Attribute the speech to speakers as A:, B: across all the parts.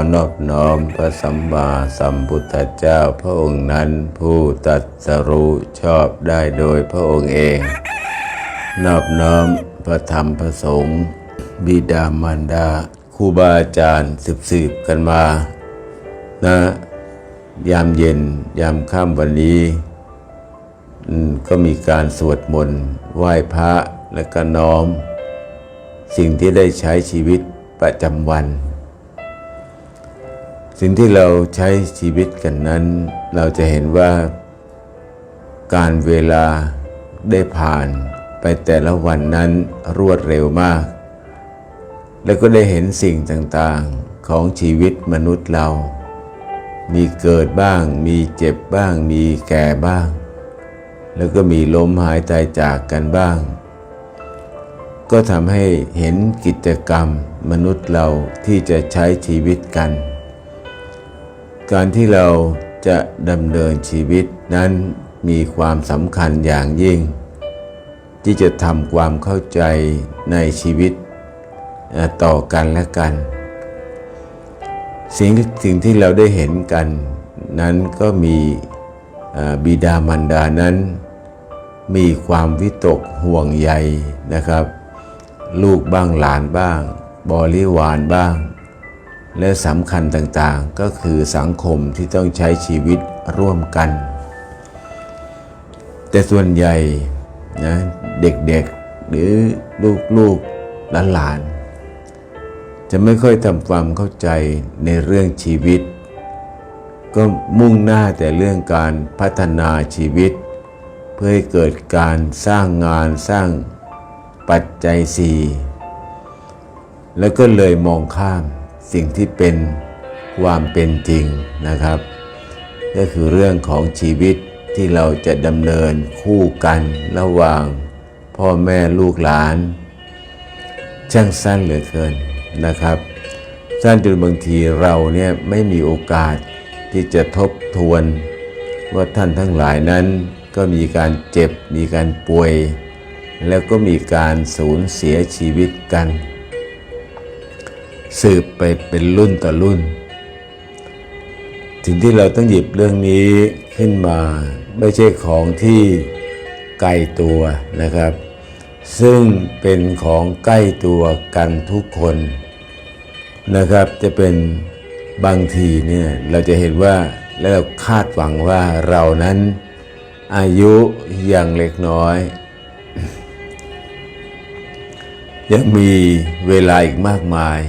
A: อนอบน้อมพระสัมมาสัมพุทธเจ้าพระองค์นั้นผู้ตรัสรู้ชอบได้โดยพระองค์เอง นอบน้อมพระธรรมพระสงฆ์บิดามารดาครูบาอาจารย์สืบสืบๆกันมานะยามเย็นยามค่ำวันนี้ก็มีการสวดมนต์ไหว้พระและก็น้อม สิ่งที่ได้ใช้ชีวิตประจำวัน สิ่งที่เราใช้ชีวิตกันนั้น เราจะเห็นว่า การเวลาได้ผ่านไปแต่ละวันนั้นรวดเร็วมาก แล้วก็ได้เห็นสิ่งต่างๆของชีวิตมนุษย์เรา มีเกิดบ้าง มีเจ็บบ้าง มีแก่บ้าง แล้วก็มีล้มหายตายจากกันบ้าง ก็ทำให้เห็นกิจกรรมมนุษย์เราที่จะใช้ชีวิตกัน การที่เราจะดำเนินชีวิตนั้นมีความสำคัญอย่างยิ่ง ที่จะทำความเข้าใจในชีวิตต่อกันและกัน สิ่งสิ่งที่เราได้เห็นกัน นั้นก็มีบิดามารดานั้น มีความวิตกห่วงใยนะครับ ลูกบ้างหลานบ้าง บริวารบ้าง และสำคัญต่างๆ ก็คือสังคมที่ต้องใช้ชีวิตร่วมกัน แต่ส่วนใหญ่นะเด็กๆหรือลูกๆหลานๆจะไม่ค่อยทำความเข้าใจในเรื่องชีวิต ก็มุ่งหน้าแต่เรื่องการพัฒนาชีวิต เพื่อให้เกิดการสร้างงานสร้างปัจจัยสี่แล้วก็เลยมองข้าม สิ่งที่เป็นความเป็นจริงนะครับ ก็คือเรื่องของชีวิตที่เราจะดำเนินคู่กันระหว่างพ่อแม่ลูกหลาน ช่างสั้นเหลือเกินนะครับ สั้นจนบางทีเราเนี่ยไม่มีโอกาสที่จะทบทวน ว่าท่านทั้งหลายนั้นก็มีการเจ็บมีการป่วย แล้วก็มีการสูญเสียชีวิตกัน สืบไปเป็นรุ่นต่อรุ่น ถึงที่เราต้องหยิบเรื่องนี้ขึ้นมาไม่ใช่ของที่ไกลตัวนะครับ ซึ่งเป็นของใกล้ตัวกันทุกคนนะครับ จะเป็นบางทีเนี่ยเราจะเห็นว่าแล้วเราคาดหวังว่าเรานั้นอายุยังเล็กน้อย ยังมีเวลาอีกมากมาย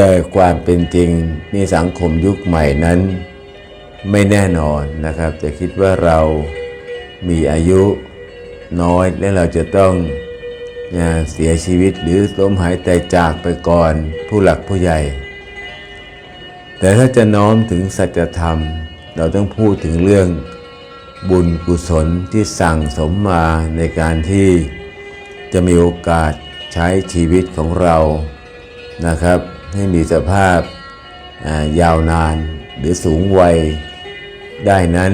A: แต่ความเป็นจริงในสังคมยุคใหม่นั้น ไม่แน่นอนนะครับ จะคิดว่าเรามีอายุน้อยและเราจะต้องเสียชีวิตหรือล้มหายตายจากไปก่อนผู้หลักผู้ใหญ่ แต่ถ้าจะน้อมถึงสัจธรรม เราต้องพูดถึงเรื่องบุญกุศลที่สั่งสมมาในการที่จะมีโอกาสใช้ชีวิตของเรานะครับ ให้มีสภาพยาวนานหรือสูงวัยได้นั้น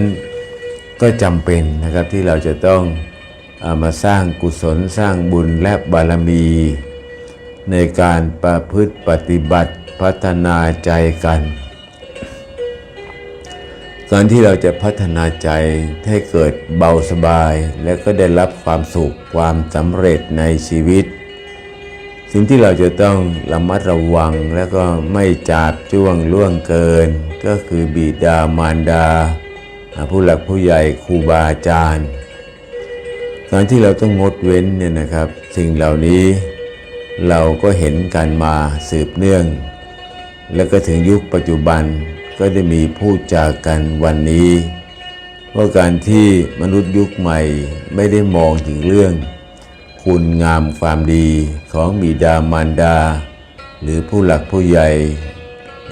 A: ก็จำเป็นนะครับที่เราจะต้องอามาสร้างกุศลสร้างบุญและบารมี ในการประพฤติปฏิบัติพัฒนาใจกัน การที่เราจะพัฒนาใจให้เกิดเบาสบาย และก็ได้รับความสุขความสำเร็จในชีวิต สิ่งที่เราจะต้องระมัดระวังและก็ไม่จาบจ้วงล่วงเกิน ก็คือบิดามารดา ผู้หลักผู้ใหญ่ครูบาอาจารย์การที่เราต้องงดเว้นเนี่ยนะครับ สิ่งเหล่านี้เราก็เห็นกันมาสืบเนื่อง แล้วก็ถึงยุคปัจจุบันก็ได้มีพูดจากกันวันนี้ ว่าการที่มนุษย์ยุคใหม่ไม่ได้มองถึงเรื่อง คุณงามความดีของบิดามารดา หรือผู้หลักผู้ใหญ่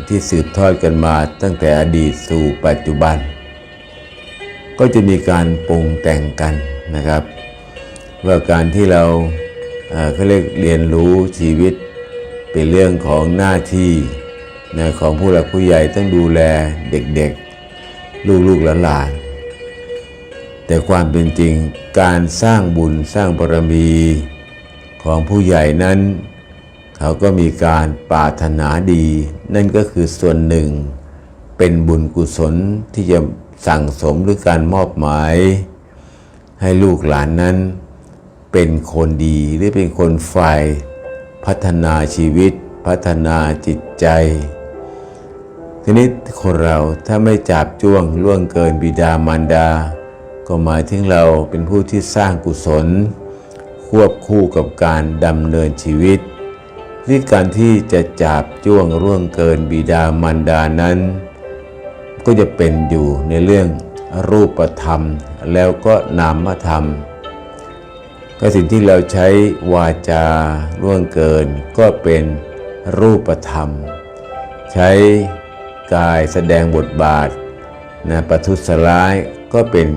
A: ที่สืบทอดกันมาตั้งแต่อดีตสู่ปัจจุบัน ก็จะมีการปรุงแต่งกันนะครับ ว่าการที่เราเขาเรียกเรียนรู้ชีวิตเป็นเรื่องของหน้าที่นะของผู้หลักผู้ใหญ่ต้องดูแลเด็กๆ ลูกๆหลานๆ แต่ความเป็นจริงการสร้างบุญสร้างบารมีของผู้ใหญ่นั้น เขาก็มีการปรารถนาดี นั่นก็คือส่วนหนึ่ง เป็นบุญกุศลที่จะสั่งสมหรือการมอบหมาย ให้ลูกหลานนั้น เป็นคนดีหรือเป็นคนฝ่าย พัฒนาชีวิต พัฒนาจิตใจ ทีนี้คนเราถ้าไม่จับจ้วงล่วงเกินบิดามารดา ก็หมายถึงเราเป็นผู้ที่สร้างกุศล ควบคู่กับการดำเนินชีวิตที่การที่จะจับจ้วงร่วงเกินบิดามารดานั้น ก็จะเป็นอยู่ในเรื่องรูปธรรม แล้วก็นามธรรม ก็สิ่งที่เราใช้วาจาล่วงเกิน ก็เป็นรูปธรรม ใช้กายแสดงบทบาทนะประทุษร้ายก็เป็น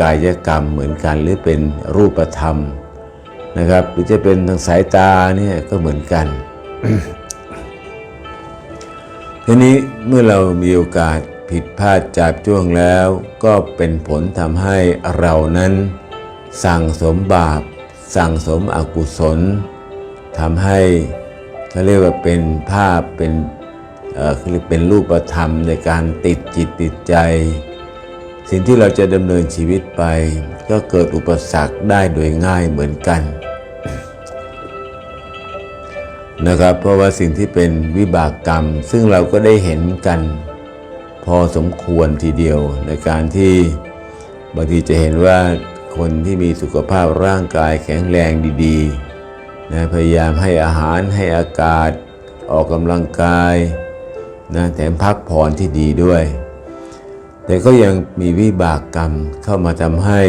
A: กายกรรมเหมือนกันหรือเป็นรูปธรรมนะครับหรือจะเป็นทางสายตาเนี่ยก็เหมือนกันทีนี้เมื่อเรามีโอกาสผิดพลาดจากจ้วงแล้ว ก็เป็นผลทำให้เรานั้น สั่งสมบาป สั่งสมอกุศลทำให้เขาเรียกว่าเป็นภาพเป็นเอ่อเขาเรียกเป็นรูปธรรมในการติดจิตติดใจ สิ่งที่เราจะดำเนินชีวิตไป ก็เกิดอุปสรรคได้โดยง่ายเหมือนกันนะครับ เพราะว่าสิ่งที่เป็นวิบากกรรม ซึ่งเราก็ได้เห็นกัน พอสมควรทีเดียวในการที่บางทีจะเห็นว่าคนที่มีสุขภาพร่างกายแข็งแรงดีๆนะพยายามให้อาหารให้อากาศ ออกกำลังกายนะแถมพักผ่อนที่ดีด้วย แต่ก็ยังมีวิบากกรรมเข้ามาทำให้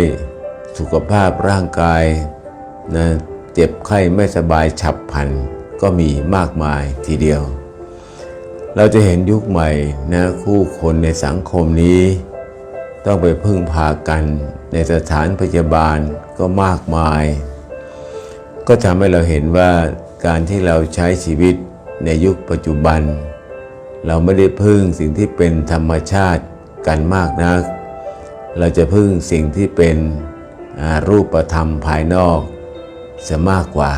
A: สุขภาพร่างกายนะเจ็บไข้ไม่สบายฉับพลันก็มีมากมายทีเดียว เราจะเห็นยุคใหม่นะคู่คนในสังคมนี้ ต้องไปพึ่งพากันในสถานพยาบาลก็มากมาย ก็ทำให้เราเห็นว่าการที่เราใช้ชีวิตในยุคปัจจุบัน เราไม่ได้พึ่งสิ่งที่เป็นธรรมชาติ กันมากนัก เราจะพึ่งสิ่งที่เป็นรูปธรรมภายนอกเสียมากกว่า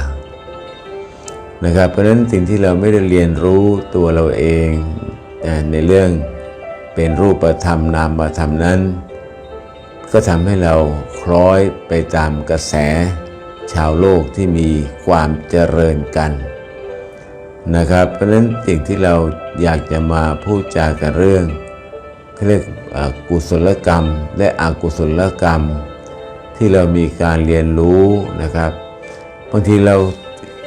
A: นะครับเพราะฉะนั้นสิ่งที่เราไม่ได้เรียนรู้ตัวเราเองอ่ในเรื่องเป็นรูปธรรมนามธรรมนั้น ก็ทำให้เราคล้อยไปตามกระแส ชาวโลกที่มีความเจริญกันนะครับ เพราะฉะนั้นสิ่งที่เราอยากจะมาพูดจากันเรื่อง เขาเรียกกุศลกรรม และอกุศลกรรม ที่เรามีการเรียนรู้นะครับบางทีเรา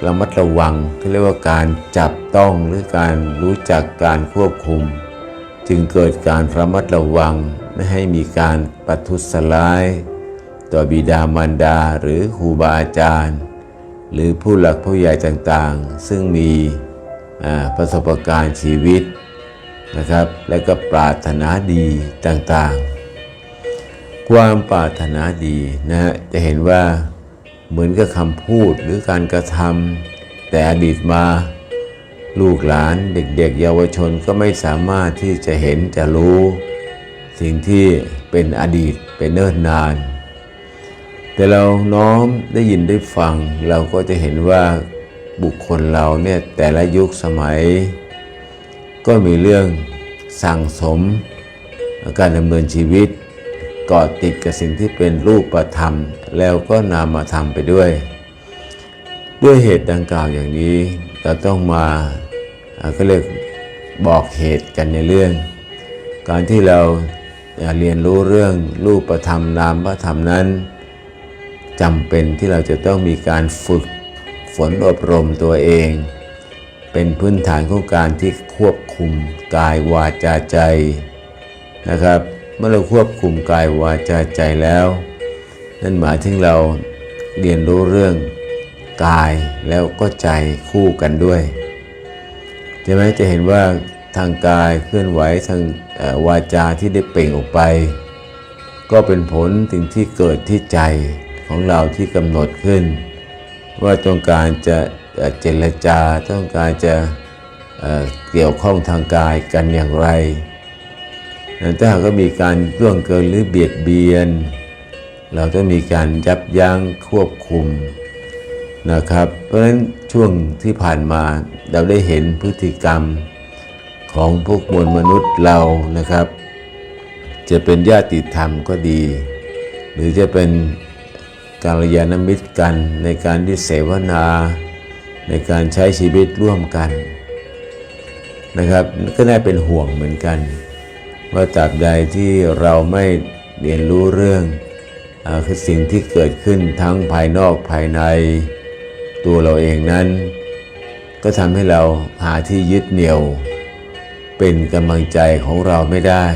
A: ระมัดระวังเขาเรียกว่าการจับต้องหรือการรู้จักการควบคุม จึงเกิดการระมัดระวังไม่ให้มีการปัทุษร้าย ต่อบิดามารดาหรือครูบาอาจารย์ หรือผู้หลักผู้ใหญ่ต่างๆ ซึ่งมีประสบการณ์ชีวิต นะครับ และก็ปรารถนาดีต่างๆ ความปรารถนาดีนะฮะจะเห็นว่าเหมือนกับคำพูดหรือการกระทำแต่อดีตมาลูกหลานเด็กๆ เยาวชนก็ไม่สามารถที่จะเห็นจะรู้ สิ่งที่เป็นอดีตเป็นเนิ่นนาน แต่เราน้อมได้ยินได้ฟัง เราก็จะเห็นว่าบุคคลเราเนี่ยแต่ละยุคสมัย ก็มีเรื่องสั่งสมการดำเนินชีวิตเกาะติดกับสิ่งที่เป็นรูปธรรม แล้วก็นามธรรมไปด้วย ด้วยเหตุดังกล่าวอย่างนี้ เราต้องมาอ่าก็เรียกบอกเหตุกันในเรื่อง การที่เราเรียนรู้เรื่องรูปธรรมนามธรรมนั้นจำเป็นที่เราจะต้องมีการฝึกฝนอบรมตัวเอง เป็นพื้นฐานของการที่ควบคุมกายวาจาใจนะครับ เมื่อเราควบคุมกายวาจาใจแล้ว นั่นหมายถึงเราเรียนรู้เรื่องกายแล้วก็ใจคู่กันด้วยใช่ไหมจะเห็นว่าทางกายเคลื่อนไหวทางวาจาที่ได้เปล่งออกไป ก็เป็นผลสิ่งที่เกิดที่ใจของเราที่กำหนดขึ้น ว่าต้องการจะ เจรจาต้องการจะเเกี่ยวข้องทางกายกันอย่างไร ถ้าหากก็มีการล่วงเกินหรือเบียดเบียน เราต้องมีการยับยั้งควบคุมนะครับ เพราะฉะนั้นช่วงที่ผ่านมาเราได้เห็นพฤติกรรมของพวกมวลมนุษย์เรานะครับ จะเป็นญาติธรรมก็ดี หรือจะเป็นการยานมิตรกันในการที่เสวนา ในการใช้ชีวิตร่วมกันนะครับก็น่าเป็นห่วงเหมือนกัน ว่าตราบใดที่เราไม่เรียนรู้เรื่องอคือสิ่งที่เกิดขึ้นทั้งภายนอกภายในตัวเราเองนั้น ก็ทำให้เราหาที่ยึดเหนี่ยว เป็นกำลังใจของเราไม่ได้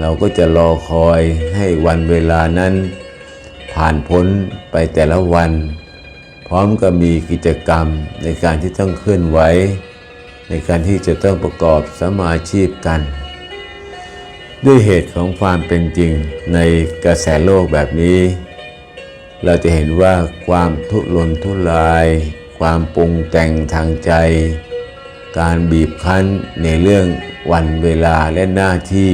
A: เราก็จะรอคอยให้วันเวลานั้น ผ่านพ้นไปแต่ละวัน ร้อมกับมีกิจกรรมในการที่ต้องเคลื่อนไหวในการที่จะต้องประกอบสมาชีพกัน ด้วยเหตุของความเป็นจริงในกระแสโลกแบบนี้ เราจะเห็นว่าความทุรนทุราย ความปรุงแต่งทางใจ การบีบคั้นในเรื่องวันเวลาและหน้าที่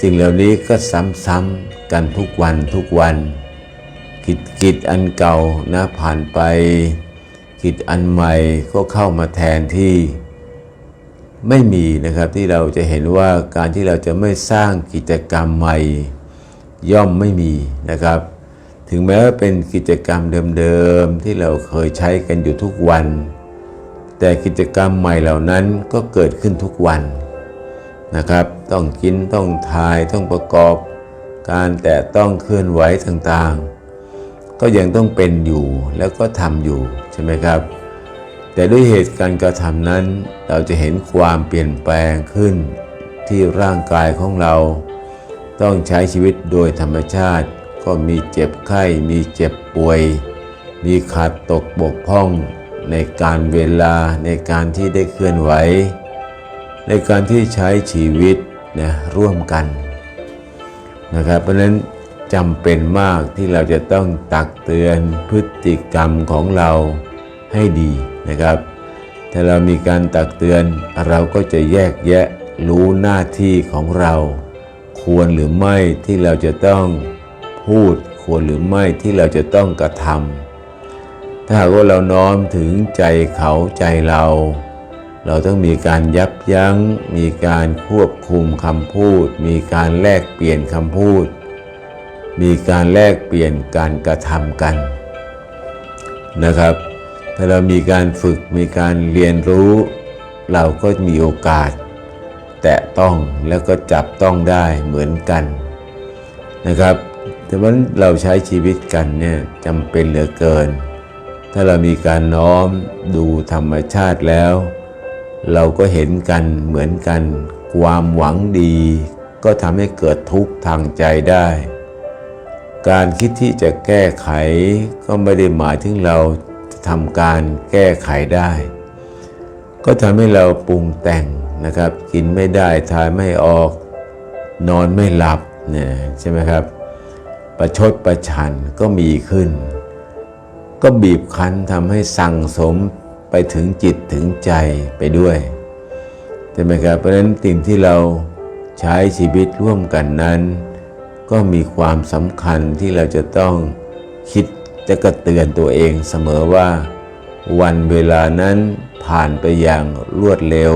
A: สิ่งเหล่านี้ก็ซ้ำๆกันทุกวันทุกวัน กิจกิจอันเก่านะผ่านไป กิจอันใหม่ก็เข้ามาแทนที่ไม่มีนะครับที่เราจะเห็นว่าการที่เราจะไม่สร้างกิจกรรมใหม่ย่อมไม่มีนะครับ ถึงแม้ว่าเป็นกิจกรรมเดิมๆที่เราเคยใช้กันอยู่ทุกวัน แต่กิจกรรมใหม่เหล่านั้นก็เกิดขึ้นทุกวันนะครับ ต้องกินต้องทายต้องประกอบ การแต่ต้องเคลื่อนไหวต่างๆ ก็ยังต้องเป็นอยู่แล้วก็ทำอยู่ใช่ไหมครับ แต่ด้วยเหตุการณ์กระทำนั้น เราจะเห็นความเปลี่ยนแปลงขึ้นที่ร่างกายของเรา ต้องใช้ชีวิตโดยธรรมชาติ ก็มีเจ็บไข้ มีเจ็บป่วย มีขาดตกบกพร่อง ในการเวลาในการที่ได้เคลื่อนไหว ในการที่ใช้ชีวิตนะร่วมกันนะครับเพราะฉะนั้น จำเป็นมากที่เราจะต้องตักเตือนพฤติกรรมของเราให้ดีนะครับ ถ้าเรามีการตักเตือนเราก็จะแยกแยะรู้หน้าที่ของเรา ควรหรือไม่ที่เราจะต้องพูด ควรหรือไม่ที่เราจะต้องกระทำถ้าหากว่าเราน้อมถึงใจเขาใจเรา เราต้องมีการยับยัง้ง มีการควบคุมคำพูด มีการแลกเปลี่ยนคำพูด มีการแลกเปลี่ยนการกระทำกันนะครับ ถ้าเรามีการฝึกมีการเรียนรู้ เราก็มีโอกาส แตะต้องแล้วก็จับต้องได้เหมือนกันนะครับแต่ว่าเราใช้ชีวิตกันเนี่ยจำเป็นเหลือเกิน ถ้าเรามีการน้อมดูธรรมชาติแล้ว เราก็เห็นกันเหมือนกัน ความหวังดี ก็ทำให้เกิดทุกข์ทางใจได้ การคิดที่จะแก้ไขก็ไม่ได้หมายถึงเราจะทำการแก้ไขได้ ก็ทำให้เราปรุงแต่งนะครับ กินไม่ได้ทายไม่ออก นอนไม่หลับเนี่ยใช่ไหมครับ ประชดประชันก็มีขึ้น ก็บีบคั้นทำให้สั่งสมไปถึงจิตถึงใจไปด้วยใช่ไหมครับเพราะฉะนั้นสิ่งที่เราใช้ชีวิตร่วมกันนั้น ก็มีความสำคัญที่เราจะต้องคิดจะกระเตือนตัวเองเสมอว่า วันเวลานั้นผ่านไปอย่างรวดเร็ว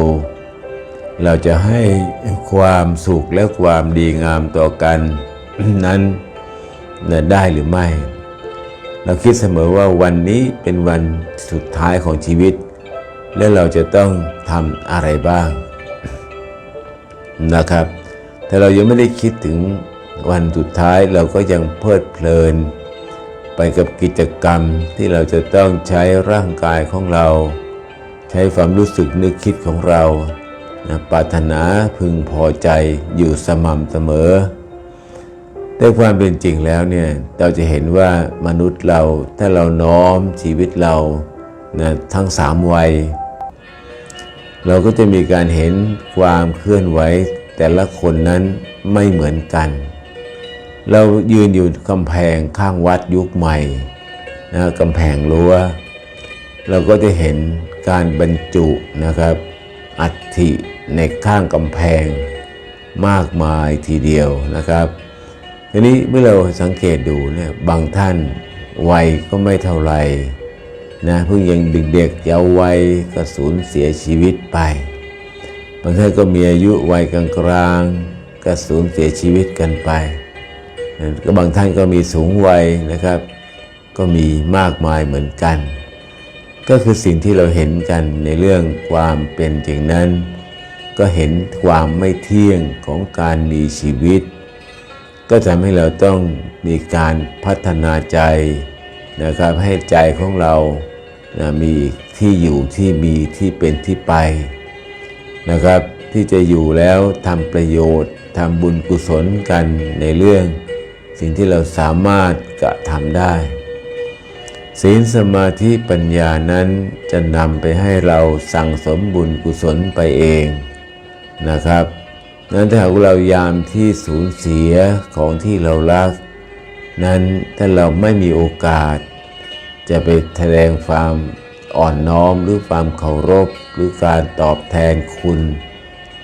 A: เราจะให้ความสุขและความดีงามต่อกันนั้นได้หรือไม่ เราคิดเสมอว่าวันนี้เป็นวันสุดท้ายของชีวิต และเราจะต้องทำอะไรบ้างนะครับ แต่เรายังไม่ได้คิดถึง วันสุดท้ายเราก็ยังเพลิดเพลิน ไปกับกิจกรรมที่เราจะต้องใช้ร่างกายของเรา ใช้ความรู้สึกนึกคิดของเรานะปรารถนาพึงพอใจอยู่สม่ำเสมอด้วยความเป็นจริงแล้วเนี่ยเราจะเห็นว่ามนุษย์เราถ้าเราน้อมชีวิตเรานะทั้งสามวัย เราก็จะมีการเห็นความเคลื่อนไหวแต่ละคนนั้นไม่เหมือนกัน เรายืนอยู่กำแพงข้างวัดยุคใหม่นะกำแพงรั้ว เราก็จะเห็นการบรรจุนะครับ อัฐิในข้างกำแพงมากมายทีเดียวนะครับทีนี้เมื่อเราสังเกตดูเนี่ยบางท่านวัยก็ไม่เท่าไหร่นะเพิ่งยังเด็กๆเยาว์วัยก็สูญเสียชีวิตไปบางท่านก็มีอายุวัยกลางๆก็สูญเสียชีวิตกันไป ก็บางท่านก็มีสูงวัยนะครับ ก็มีมากมายเหมือนกัน ก็คือสิ่งที่เราเห็นกันในเรื่องความเป็นจริงนั้น ก็เห็นความไม่เที่ยงของการมีชีวิต ก็ทำให้เราต้องมีการพัฒนาใจนะครับให้ใจของเรานะมีที่อยู่ที่มีที่เป็นที่ไปนะครับ ที่จะอยู่แล้วทำประโยชน์ทำบุญกุศลกันในเรื่อง สิ่งที่เราสามารถกระทำได้ ศีลสมาธิปัญญานั้นจะนำไปให้เราสั่งสมบุญกุศลไปเองนะครับ นั้นถ้าหากเรายามที่สูญเสียของที่เรารัก นั้นถ้าเราไม่มีโอกาส จะไปแสดงความอ่อนน้อมหรือความเคารพ หรือการตอบแทนคุณ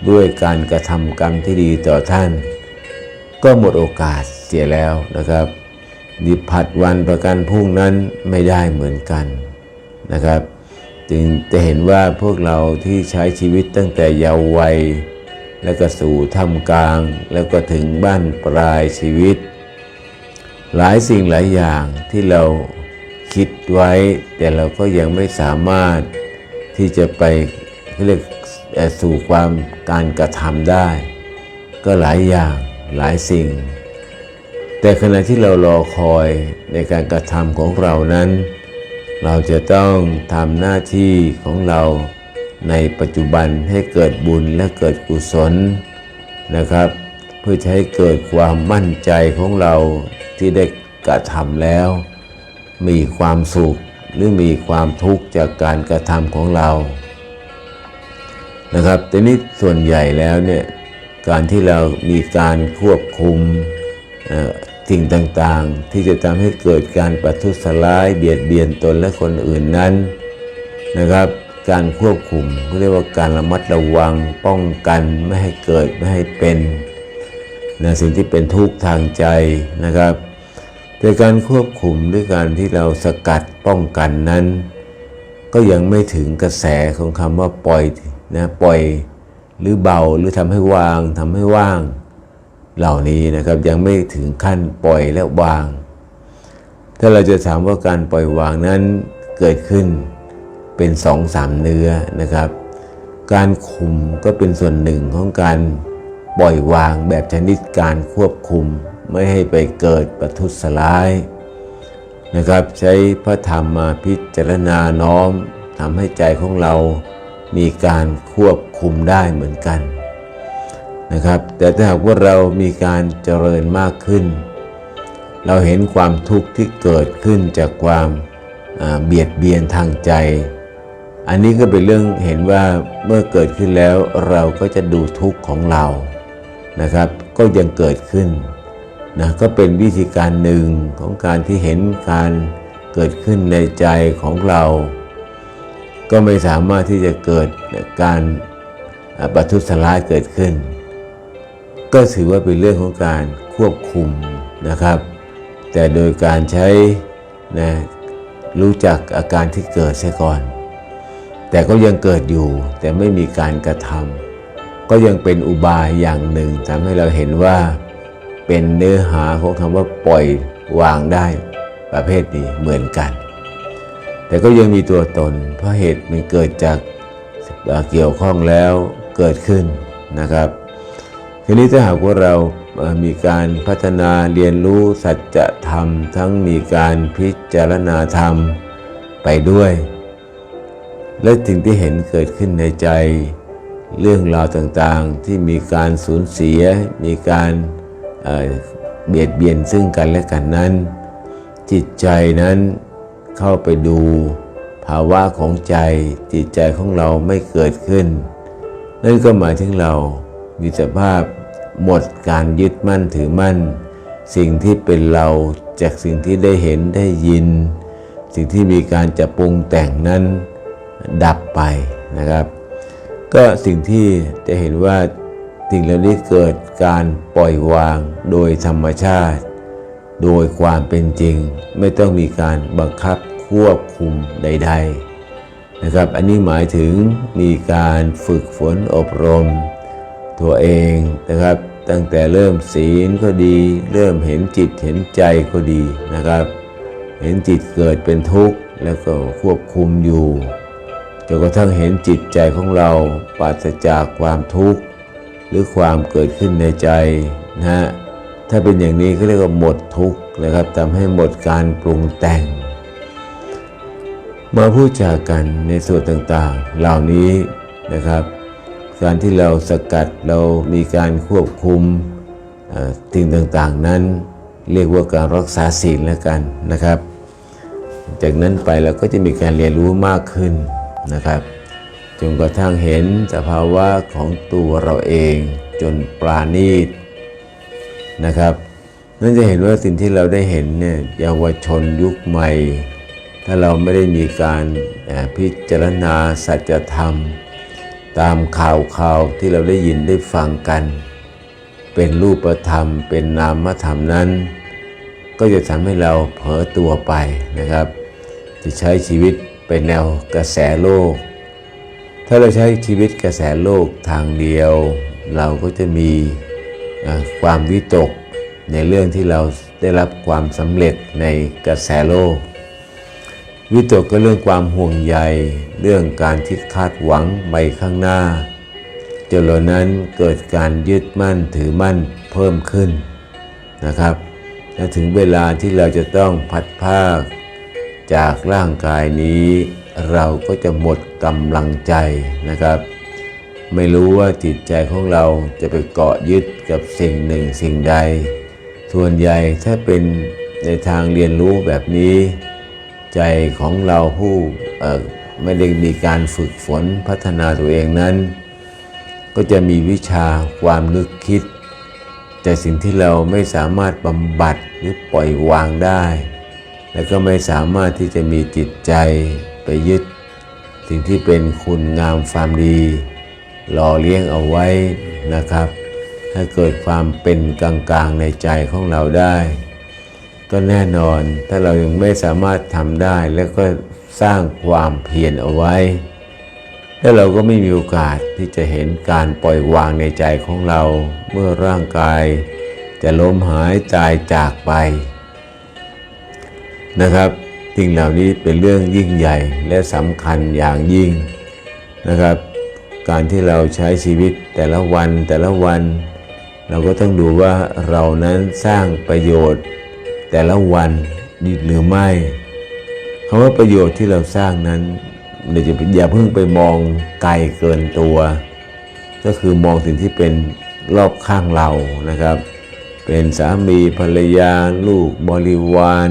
A: ด้วยการกระทำกรรมที่ดีต่อท่าน ก็หมดโอกาสเสียแล้วนะครับดิผัดวันประกันพรุ่งนั้นไม่ได้เหมือนกันนะครับ จึงจะเห็นว่าพวกเราที่ใช้ชีวิตตั้งแต่เยาว์วัย แล้วก็สู่ท่ามกลาง แล้วก็ถึงบ้านปลายชีวิต หลายสิ่งหลายอย่างที่เราคิดไว้ แต่เราก็ยังไม่สามารถที่จะไปเรียกสู่ความการกระทำได้ ก็หลายอย่าง หลายสิ่ง แต่ขณะที่เรารอคอยในการกระทำของเรานั้น เราจะต้องทำหน้าที่ของเราในปัจจุบันให้เกิดบุญและเกิดกุศลนะครับ เพื่อจะให้เกิดความมั่นใจของเราที่ได้กระทำแล้ว มีความสุขหรือมีความทุกข์จากการกระทำของเรานะครับแต่นี้ส่วนใหญ่แล้วเนี่ย การที่เรามีการควบคุมสิ่งต่างๆ ที่จะทำให้เกิดการประทุษร้ายเบียดเบียนตนและคนอื่นนั้นนะครับ การควบคุมเรียกว่าการระมัดระวังป้องกันไม่ให้เกิดไม่ให้เป็นนะสิ่งที่เป็นทุกข์ทางใจนะครับแต่การควบคุมด้วยการที่เราสกัดป้องกันนั้น ก็ยังไม่ถึงกระแสของคำว่าปล่อยนะปล่อย หรือเบาหรือทำให้วางทำให้ว่างเหล่านี้นะครับยังไม่ถึงขั้นปล่อยและวาง ถ้าเราจะถามว่าการปล่อยวางนั้นเกิดขึ้นเป็นสองสามเนื้อนะครับ การคุมก็เป็นส่วนหนึ่งของการปล่อยวางแบบชนิดการควบคุม ไม่ให้ไปเกิดประทุษร้ายนะครับ ใช้พระธรรมมาพิจารณาน้อมทำให้ใจของเรา มีการควบคุมได้เหมือนกันนะครับ แต่ถ้าหากว่าเรามีการเจริญมากขึ้น เราเห็นความทุกข์ที่เกิดขึ้นจากความเบียดเบียนทางใจ อันนี้ก็เป็นเรื่องเห็นว่าเมื่อเกิดขึ้นแล้วเราก็จะดูทุกข์ของเรานะครับ ก็ยังเกิดขึ้นนะก็เป็นวิธีการหนึ่งของการที่เห็นการเกิดขึ้นในใจของเรา ก็ไม่สามารถที่จะเกิดการปทุสลายเกิดขึ้น ก็ถือว่าเป็นเรื่องของการควบคุมนะครับ แต่โดยการใช้นะรู้จักอาการที่เกิดเสียก่อน แต่ก็ยังเกิดอยู่แต่ไม่มีการกระทำก็ยังเป็นอุบายอย่างหนึ่งทำให้เราเห็นว่าเป็นเนื้อหาของคำว่าปล่อยวางได้ประเภทนี้เหมือนกัน แต่ก็ยังมีตัวตน เพราะเหตุมันเกิดจากเกี่ยวข้องแล้วเกิดขึ้นนะครับ ทีนี้ถ้าหากว่าเรามีการพัฒนาเรียนรู้สัจธรรม ทั้งมีการพิจารณาธรรมไปด้วย และสิ่งที่เห็นเกิดขึ้นในใจ เรื่องราวต่างๆ ที่มีการสูญเสีย มีการเบียดเบียนซึ่งกันและกันนั้น จิตใจนั้น เข้าไปดู ภาวะของใจจิตใจของเราไม่เกิดขึ้น นั่นก็หมายถึงเรามีสภาพหมดการยึดมั่นถือมั่น สิ่งที่เป็นเราจากสิ่งที่ได้เห็นได้ยิน สิ่งที่มีการจะปรุงแต่งนั้นดับไปนะครับ ก็สิ่งที่จะเห็นว่าสิ่งเหล่านี้เกิดการปล่อยวางโดยธรรมชาติ โดยความเป็นจริงไม่ต้องมีการบังคับควบคุมใด ๆนะครับ อันนี้หมายถึงมีการฝึกฝนอบรม ตัวเองนะครับ ตั้งแต่เริ่มศีลก็ดี เริ่มเห็นจิตเห็นใจก็ดีนะครับ เห็นจิตเกิดเป็นทุกข์แล้วก็ควบคุมอยู่จนกระทั่งเห็นจิตใจของเราปราศจากความทุกข์ หรือความเกิดขึ้นในใจนะฮะ ถ้าเป็นอย่างนี้ก็เรียกว่าหมดทุกข์นะครับทำให้หมดการปรุงแต่ง มาพูดจากันในส่วนต่างๆ เหล่านี้นะครับ การที่เราสกัดเรามีการควบคุมสิ่งต่างๆนั้น เรียกว่าการรักษาศีลแล้วกันนะครับ จากนั้นไปเราก็จะมีการเรียนรู้มากขึ้นนะครับจนกระทั่งเห็นสภาวะของตัวเราเองจนปราณีต นะครับนั่นจะเห็นว่าสิ่งที่เราได้เห็นเนี่ยเยาวชนยุคใหม่ ถ้าเราไม่ได้มีการพิจารณาสัจธรรม ตามข่าวข่าวที่เราได้ยินได้ฟังกัน เป็นรูปธรรม เป็นนามธรรมนั้น ก็จะทำให้เราเผลอตัวไปนะครับ จะใช้ชีวิตเป็นแนวกระแสโลก ถ้าเราใช้ชีวิตกระแสโลกทางเดียว เราก็จะมี ความวิตกในเรื่องที่เราได้รับความสำเร็จในกระแสโลก วิตกก็เรื่องความห่วงใย เรื่องการที่คาดหวังไปข้างหน้าจนเหล่านั้นเกิดการยึดมั่นถือมั่นเพิ่มขึ้นนะครับและถึงเวลาที่เราจะต้องพัดภาค จากร่างกายนี้ เราก็จะหมดกำลังใจนะครับ ไม่รู้ว่าจิตใจของเราจะไปเกาะยึดกับสิ่งหนึ่งสิ่งใด ส่วนใหญ่ถ้าเป็นในทางเรียนรู้แบบนี้ ใจของเราผู้ไม่ได้มีการฝึกฝนพัฒนาตัวเองนั้น ก็จะมีวิชาความนึกคิด แต่สิ่งที่เราไม่สามารถบำบัดหรือปล่อยวางได้ และก็ไม่สามารถที่จะมีจิตใจไปยึด สิ่งที่เป็นคุณงามความดี หล่อเลี้ยงเอาไว้นะครับ ให้เกิดความเป็นกลางๆในใจของเราได้ ก็แน่นอนถ้าเรายังไม่สามารถทำได้แล้วก็สร้างความเพียรเอาไว้ แล้วเราก็ไม่มีโอกาสที่จะเห็นการปล่อยวางในใจของเรา เมื่อร่างกายจะล้มหายตายจากไปนะครับสิ่งเหล่านี้เป็นเรื่องยิ่งใหญ่และสำคัญอย่างยิ่งนะครับ การที่เราใช้ชีวิตแต่ละวันแต่ละวัน เราก็ต้องดูว่าเรานั้นสร้างประโยชน์ แต่ละวันดีหรือไม่คำว่าประโยชน์ที่เราสร้างนั้นเราจะอย่าเพิ่งไปมองไกลเกินตัว ก็คือมองสิ่งที่เป็นรอบข้างเรานะครับ เป็นสามีภรรยา ลูกบริวาร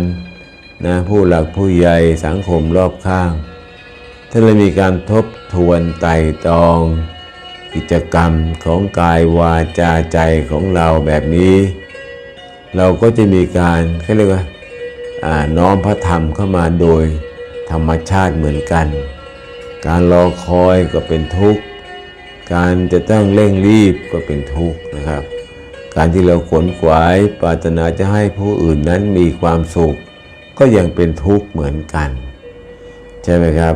A: นะผู้หลักผู้ใหญ่สังคมรอบข้าง ถ้าเรามีการทบทวนไต่ตรอง กิจกรรมของกายวาจาใจของเราแบบนี้ เราก็จะมีการเขาเรียกว่าอ่าน้อมพระธรรมเข้ามาโดยธรรมชาติเหมือนกัน การรอคอยก็เป็นทุกข์ การจะต้องเร่งรีบก็เป็นทุกข์นะครับ การที่เราขวนขวายปรารถนาจะให้ผู้อื่นนั้นมีความสุข ก็ยังเป็นทุกข์เหมือนกัน ใช่ไหมครับ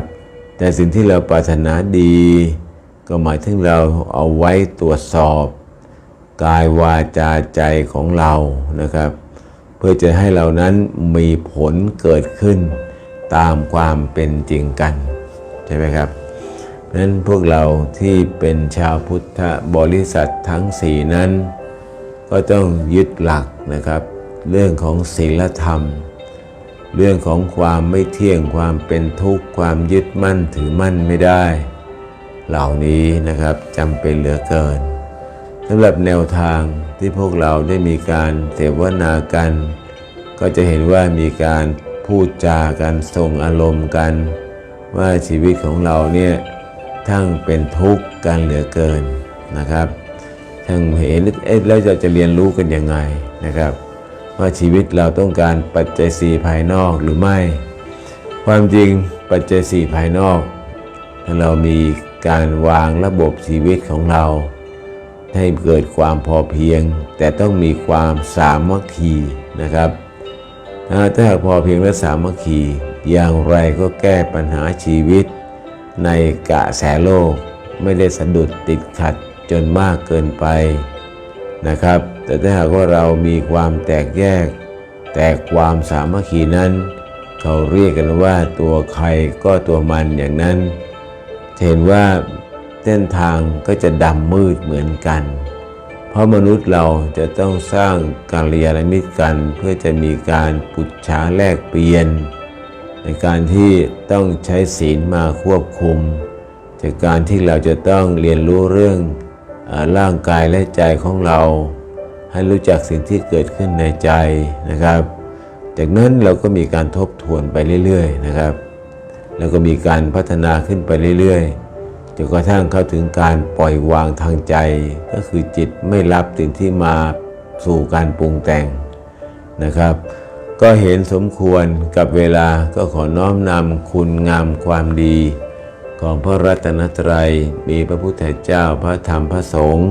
A: แต่สิ่งที่เราปรารถนาดี ก็หมายถึงเราเอาไว้ตรวจสอบ กายวาจาใจของเรานะครับ เพื่อจะให้เรานั้นมีผลเกิดขึ้นตามความเป็นจริงกัน ใช่ไหมครับเพราะฉะนั้นพวกเราที่เป็นชาวพุทธบริษัททั้งสี่นั้น ก็ต้องยึดหลักนะครับ เรื่องของศีลธรรม เรื่องของความไม่เที่ยงความเป็นทุกข์ความยึดมั่นถือมั่นไม่ได้ เหล่านี้นะครับจำเป็นเหลือเกินสำหรับแนวทางที่พวกเราได้มีการเสวนากัน ก็จะเห็นว่ามีการพูดจากันส่งอารมณ์กัน ว่าชีวิตของเราเนี่ยทั้งเป็นทุกข์กันเหลือเกินนะครับทั้งเห็นแล้วเราจะเรียนรู้กันยังไงนะครับ ว่าชีวิตเราต้องการปัจจัยสี่ภายนอกหรือไม่ ความจริงปัจจัยสี่ภายนอก ถ้าเรามีการวางระบบชีวิตของเรา ให้เกิดความพอเพียง แต่ต้องมีความสามัคคีนะครับถ้าหากพอเพียงและสามัคคีอย่างไรก็แก้ปัญหาชีวิต ในกะแสโลกไม่ได้สะดุดติดขัดจนมากเกินไปนะครับ แต่ถ้าหากว่าเรามีความแตกแยก แต่ความสามัคคีนั้น เขาเรียกกันว่าตัวใครก็ตัวมันอย่างนั้นเห็นว่าเส้นทางก็จะดำมืดเหมือนกัน เพราะมนุษย์เราจะต้องสร้างการเรียนมิตรกัน เพื่อจะมีการปุจฉาแลกเปลี่ยน ในการที่ต้องใช้ศีลมาควบคุม จากการที่เราจะต้องเรียนรู้เรื่องอร่างกายและใจของเรา ให้รู้จักสิ่งที่เกิดขึ้นในใจนะครับ จากนั้นเราก็มีการทบทวนไปเรื่อยๆนะครับ แล้วก็มีการพัฒนาขึ้นไปเรื่อยๆจนกระทั่งเข้าถึงการปล่อยวางทางใจ ก็คือจิตไม่รับสิ่งที่มาสู่การปรุงแต่งนะครับ ก็เห็นสมควรกับเวลาก็ขอน้อมนำคุณงามความดี ของพระรัตนตรัยมีพระพุทธเจ้าพระธรรมพระสงฆ์